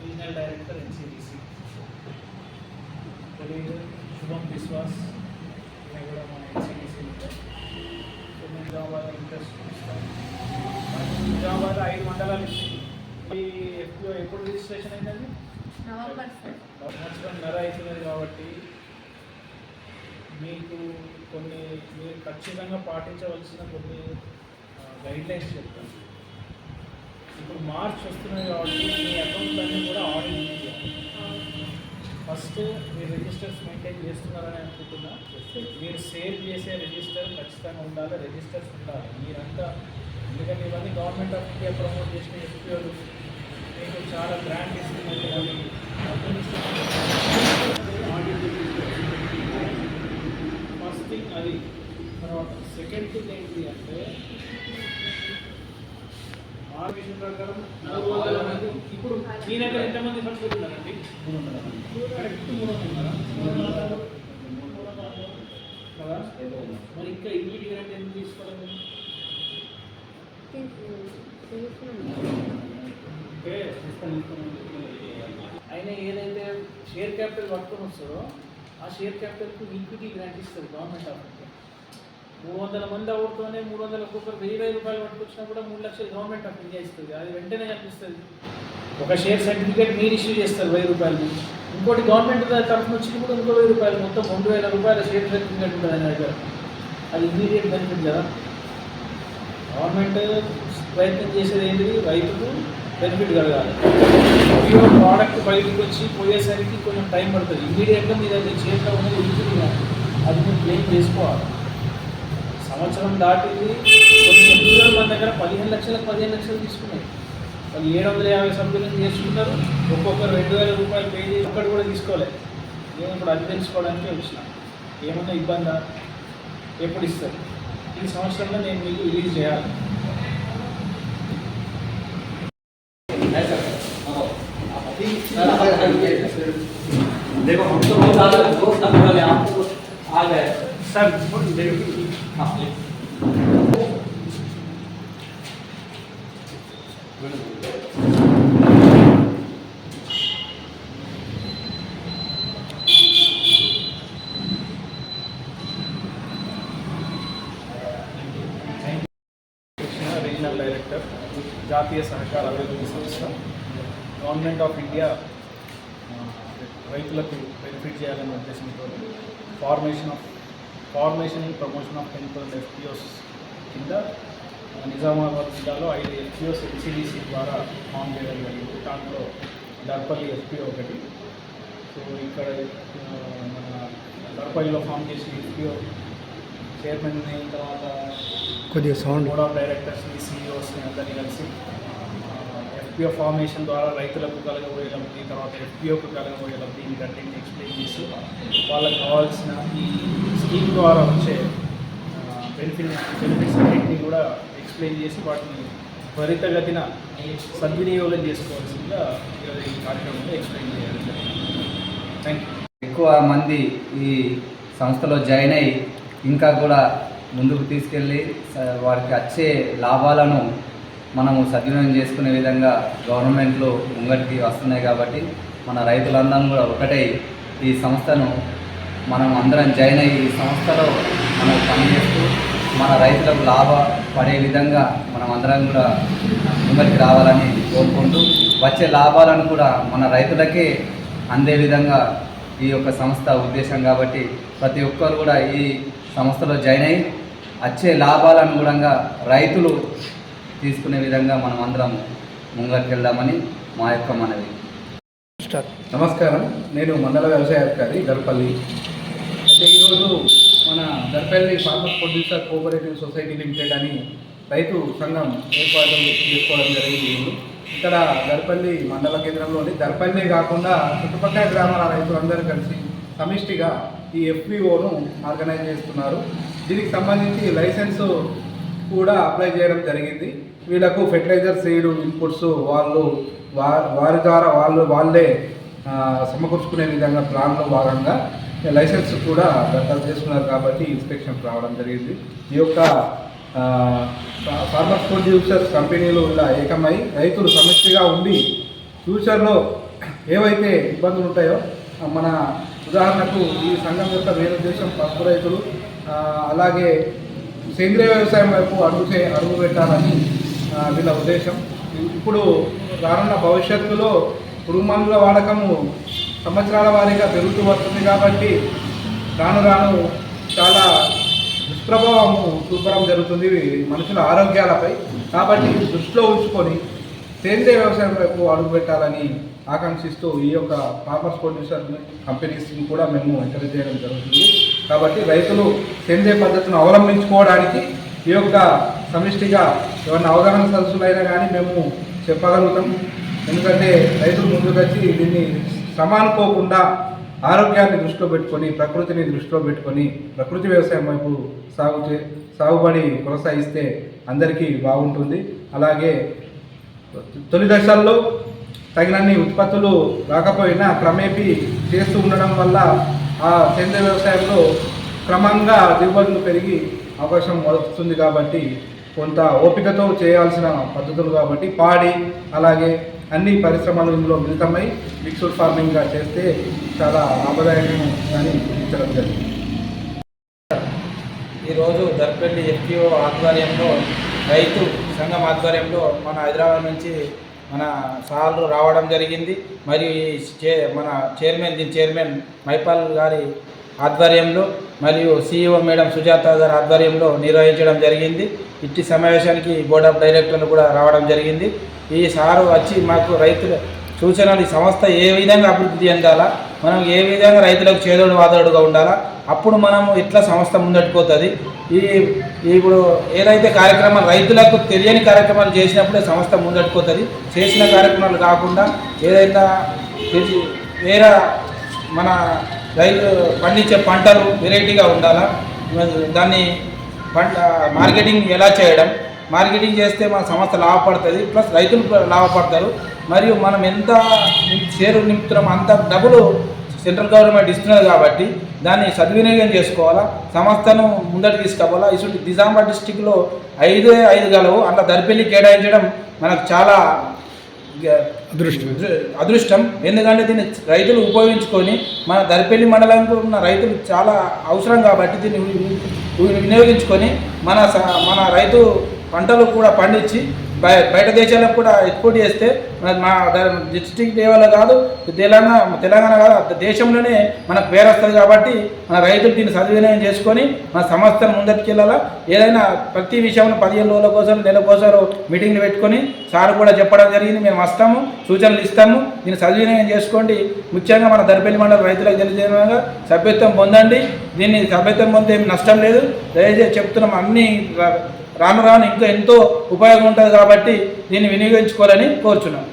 Regional director NCDC colleague శుభం విశ్వాస్ ఈయన కూడా మన ఎన్సిడిసి నిజామాబాద్ ఇంట్రెస్ట్ నిజామాబాద్ ఐదు మండలాలు ఇచ్చింది ఈ ఎప్పుడు రిజిస్ట్రేషన్ అయిందండి నవంబర్ సార్ సంవత్సరం నెల అవుతున్నది కాబట్టి మీకు కొన్ని మీరు ఖచ్చితంగా పాటించవలసిన కొన్ని గైడ్లైన్స్ చెప్తాను. ఇప్పుడు మార్చ్ వస్తున్నాయి కాబట్టి మీ అకౌంట్ అన్నీ కూడా ఆడిట్ చేయాలి. ఫస్ట్ మీరు రిజిస్టర్స్ మెయింటైన్ చేస్తున్నారని అనుకుంటున్నా. మీరు సేవ్ చేసే రిజిస్టర్ ఖచ్చితంగా ఉండాలి రిజిస్టర్స్ ఉండాలి. మీరంతా ఎందుకంటే ఇవన్నీ గవర్నమెంట్ ఆఫ్ ఇండియా ప్రమోట్ చేసిన ఎఫ్పిఓలు మీకు చాలా గ్రాంట్ ఇస్తున్నట్టు ఫస్ట్ థింగ్ అది. తర్వాత సెకండ్ థింగ్ ఏంటి అంటే మా విషయం ప్రకారం మూడు వందల మంది ఇప్పుడు మీ దగ్గర ఎంతమంది సభ్యులు ఉన్నారండి? కరెక్ట్ మూడు వందలు కదా? మరి ఇంకా ఇమీడియట్ అంటే ఎందుకు తీసుకోవాలి ఆయన ఏదైతే షేర్ క్యాపిటల్ పట్టుకొని వస్తుందో ఆ షేర్ క్యాపిటల్కు ఈక్విటీ గ్రాంట్ ఇస్తుంది గవర్నమెంట్ ఆఫ్ ఇండియా. మూడు వందల మంది అవుతూనే మూడు వందల ఒక్కొక్కరు వెయ్యి వెయ్యి రూపాయలు పట్టుకొచ్చినా కూడా మూడు లక్షలు గవర్నమెంట్ ఆఫ్ ఇండియా ఇస్తుంది. అది వెంటనే కనిపిస్తుంది. ఒక షేర్ సర్టిఫికేట్ మీరు ఇష్యూ చేస్తారు వెయ్యి రూపాయలు ఇంకోటి గవర్నమెంట్ తరఫున వచ్చింది కూడా ఇంకో వెయ్యి రూపాయలు. మొత్తం రెండు వేల రూపాయల షేర్ సర్టిఫికేట్ ఉంటుంది ఆయన దగ్గర అది ఇమీడియట్ బెనిఫిట్ కదా. గవర్నమెంట్ ప్రయత్నం చేసేది ఏంటిది? రైతుకు బెనిఫిట్ కలగాలి. మీరు ప్రోడక్ట్ బయటకు వచ్చి పోయేసరికి కొంచెం టైం పడుతుంది. ఇమీడియట్గా మీరు అది చేతిలో ఉన్నది ఉంటుంది అది మీరు క్లెయిమ్ చేసుకోవాలి. సంవత్సరం దాటింది కొన్ని ఎన్నికలు మన దగ్గర పదిహేను లక్షలకు పదిహేను లక్షలు తీసుకున్నాయి. వాళ్ళు ఏడు వందల యాభై సభ్యులను చేసుకుంటారు. ఒక్కొక్కరు రెండు వేల రూపాయలు పే చేసి ఒక్కటి కూడా తీసుకోలేదు నేను ఇప్పుడు అది తెలుసుకోవడానికి వచ్చిన. ఏమన్నా ఇబ్బందా? ఎప్పుడు ఇస్తారు? ఈ సంవత్సరంలో నేను మీకు రిలీజ్ చేయాలి. देखो हम तो बहुत ज़्यादा दोस्त आ गए। सर डायरेक्टर हाँ, जातीय सहकार अभिवृद्धि संस्था गवर्नमेंट ऑफ़ इंडिया రైతులకు బెనిఫిట్ చేయాలనే ఉద్దేశంతో formation of formation and promotion of thousand FPOs కింద నిజామాబాద్ జిల్లాలో ఐదు ఎఫ్పిఓస్ ఎన్సిడిసి ద్వారా ఫామ్ చేయడం జరిగింది. దాంట్లో దర్పల్లి ఎఫ్పిఓ ఒకటి. సో ఇక్కడ మన దర్పల్లిలో ఫామ్ చేసిన ఎఫ్పిఓ చైర్మన్ అయిన తర్వాత కొద్దిగా సౌండ్ బోర్డ్ ఆఫ్ డైరెక్టర్స్ని సిఇఓస్ని అందరినీ కలిసి ఎఫ్పిఓ ఫార్మేషన్ ద్వారా రైతులకు కలగబోయే లబ్ధి తర్వాత ఎఫ్పిఓకు కలగబోయే లబ్ధి వీటన్నింటిని ఎక్స్ప్లెయిన్ చేసి వాళ్ళకి కావాల్సిన ఈ స్కీమ్ ద్వారా వచ్చే బెనిఫిట్ బెనిఫిట్స్ అన్నింటినీ కూడా ఎక్స్ప్లెయిన్ చేసి వాటిని త్వరితగతిన సద్వినియోగం చేసుకోవాల్సిందిగా ఈరోజు ఈ కార్యక్రమంలో ఎక్స్ప్లెయిన్ చేయాలి థ్యాంక్ యూ ఎక్కువ మంది ఈ సంస్థలో జాయిన్ అయ్యి ఇంకా కూడా ముందుకు తీసుకెళ్ళి వారికి వచ్చే లాభాలను మనము సద్వినియోగం చేసుకునే విధంగా గవర్నమెంట్లో ముంగటికి వస్తున్నాయి కాబట్టి మన రైతులందరం కూడా ఒకటై ఈ సంస్థను మనం అందరం జాయిన్ అయ్యి ఈ సంస్థలో మనం పనిచేస్తూ మన రైతులకు లాభ పడే విధంగా మనం అందరం కూడా ముంగటికి రావాలని కోరుకుంటూ వచ్చే లాభాలను కూడా మన రైతులకే అందే విధంగా ఈ యొక్క సంస్థ ఉద్దేశం కాబట్టి ప్రతి ఒక్కరు కూడా ఈ సంస్థలో జాయిన్ అయ్యి వచ్చే లాభాలను కూడా రైతులు తీసుకునే విధంగా మనం అందరం ముంగటికి వెళ్దామని మా యొక్క మనవి. నమస్కారం. నేను మండల వ్యవసాయ అధికారి దర్పల్లి అయితే ఈరోజు మన Darpalli farmer producer cooperative society limited అని రైతు సంఘం ఏర్పాటు చేసుకోవడం జరిగింది. ఇక్కడ దర్పల్లి మండల కేంద్రంలోని దర్పల్లి కాకుండా చుట్టుపక్కల గ్రామాల రైతులందరూ కలిసి సమిష్టిగా ఈ ఎఫ్పిఓను ఆర్గనైజ్ చేస్తున్నారు. దీనికి సంబంధించి లైసెన్స్ కూడా అప్లై చేయడం జరిగింది. వీళ్ళకు ఫెర్టిలైజర్ సీడు ఇన్పుట్స్ వాళ్ళు వా వారి ద్వారా వాళ్ళు వాళ్ళే సమకూర్చుకునే విధంగా ప్లాన్లో భాగంగా లైసెన్స్ కూడా దరఖాస్తు చేసుకున్నారు కాబట్టి ఇన్స్పెక్షన్ రావడం జరిగింది. ఈ యొక్క ఫార్మర్స్ ప్రొడ్యూసర్స్ కంపెనీలు ఇలా ఏకమై రైతులు సమస్యగా ఉండి ఫ్యూచర్లో ఏవైతే ఇబ్బందులు ఉంటాయో మన ఉదాహరణకు ఈ సంఘం యొక్క వేరే దేశం పసుపు రైతులు అలాగే సేంద్రియ వ్యవసాయం వైపు అడుగు చే అడుగు పెట్టాలని వీళ్ళ ఉద్దేశం. ఇప్పుడు రానున్న భవిష్యత్తులో పురుగు వాడకము సంవత్సరాల వారీగా పెరుగుతూ వస్తుంది కాబట్టి రాను రాను చాలా దుష్ప్రభావము చూపడం జరుగుతుంది మనుషుల ఆరోగ్యాలపై. కాబట్టి దృష్టిలో ఉంచుకొని సేంద్రియ వ్యవసాయం వైపు అడుగు పెట్టాలని ఆకాంక్షిస్తూ ఈ యొక్క ఫార్మర్స్ ప్రొడ్యూసర్ కంపెనీస్ని కూడా మేము ఎంకరేజ్ చేయడం జరుగుతుంది. కాబట్టి రైతులు సేంద్రియ పద్ధతిని అవలంబించుకోవడానికి ఈ యొక్క సమిష్టిగా ఏమైనా అవగాహన సదస్సులైనా కానీ మేము చెప్పగలుగుతాం. ఎందుకంటే రైతులు ముందుకొచ్చి దీన్ని సమానుకోకుండా ఆరోగ్యాన్ని దృష్టిలో పెట్టుకొని ప్రకృతిని దృష్టిలో పెట్టుకొని ప్రకృతి వ్యవసాయం వైపు సాగు చే సాగుబడి కొనసాగిస్తే అందరికీ బాగుంటుంది. అలాగే తొలి దశల్లో తగినన్ని ఉత్పత్తులు రాకపోయినా క్రమేపీ చేస్తూ ఉండడం వల్ల ఆ సేంద్రియ వ్యవసాయంలో క్రమంగా దిగుబడులు పెరిగి అవకాశం వస్తుంది కాబట్టి కొంత ఓపికతో చేయాల్సిన పద్ధతులు కాబట్టి పాడి అలాగే అన్ని పరిశ్రమలు ఇందులో మిళితమై మిక్స్డ్ ఫార్మింగ్గా చేస్తే చాలా లాభదాయకం అని గుర్తించడం జరిగింది. ఈరోజు దర్పల్లి ఎఫ్పిఓ ఆధ్వర్యంలో రైతు సంఘం ఆధ్వర్యంలో మన హైదరాబాద్ నుంచి మన సార్లు రావడం జరిగింది. మరియు ఈ చే మన చైర్మన్ దీని చైర్మన్ మైపాల్ గారి ఆధ్వర్యంలో మరియు సీఈఓ మేడం సుజాత గారి ఆధ్వర్యంలో నిర్వహించడం జరిగింది. ఇట్టి సమావేశానికి బోర్డ్ ఆఫ్ డైరెక్టర్లు కూడా రావడం జరిగింది. ఈ సారు వచ్చి మాకు రైతుల సూచనలు ఈ సంస్థ ఏ విధంగా అభివృద్ధి చెందాలా మనం ఏ విధంగా రైతులకు చేదోడు వాదోడుగా ఉండాలా అప్పుడు మనము ఇట్లా సంస్థ ముందట్టుకోతుంది ఈ ఇప్పుడు ఏదైతే కార్యక్రమాలు రైతులకు తెలియని కార్యక్రమాలు చేసినప్పుడే సంస్థ ముందట్టుకోతుంది చేసిన కార్యక్రమాలు కాకుండా ఏదైతే వేరే మన రైతు పండించే పంటలు వెరైటీగా ఉండాలా? దాన్ని పంట మార్కెటింగ్ ఎలా చేయడం? మార్కెటింగ్ చేస్తే మన సంస్థ లాభపడుతుంది ప్లస్ రైతులు కూడా లాభపడతారు. మరియు మనం ఎంత షేరు నింపుతున్నాం అంత డబ్బులు సెంట్రల్ గవర్నమెంట్ ఇస్తున్నది కాబట్టి దాన్ని సద్వినియోగం చేసుకోవాలా? సంస్థను ముందటి తీసుకోవాలా ఇటువంటి నిజామాబాద్ డిస్టిక్లో ఐదే ఐదు గలవు అట్లా దరిపెల్లి కేటాయించడం మనకు చాలా అదృష్టం. అదృష్టం ఎందుకంటే దీన్ని రైతులు ఉపయోగించుకొని మన దరిపెల్లి మండలంలో ఉన్న రైతులు చాలా అవసరం కాబట్టి దీన్ని వినియోగించుకొని మన స- మన రైతు పంటలు కూడా పండించి బయట దేశాలకు కూడా ఎక్స్పోర్ట్ చేస్తే మన మా డిస్ట్రిక్ట్ లెవెల్ కాదు తెలంగాణ తెలంగాణ కాదు దేశంలోనే మనకు పేరు వస్తుంది కాబట్టి మన రైతులు దీన్ని సద్వినియోగం చేసుకొని మన సంస్థను ముందటికెళ్ళాలా ఏదైనా ప్రతి విషయంలో పదిహేను రోజుల కోసం నెల కోసం మీటింగ్లు పెట్టుకొని సార్ కూడా చెప్పడం జరిగింది మేము వస్తాము సూచనలు ఇస్తాము దీన్ని సద్వినియోగం చేసుకోండి. ముఖ్యంగా మన దర్పల్లి మండలం రైతులకు తెలియజేయగా సభ్యత్వం పొందండి. దీన్ని సభ్యత్వం పొందే నష్టం లేదు. దయచేసి చెప్తున్నాం అన్ని రాను రాను ఇంకా ఎంతో ఉపయోగం ఉంటుంది కాబట్టి దీన్ని వినియోగించుకోవాలని కోరుచున్నాను.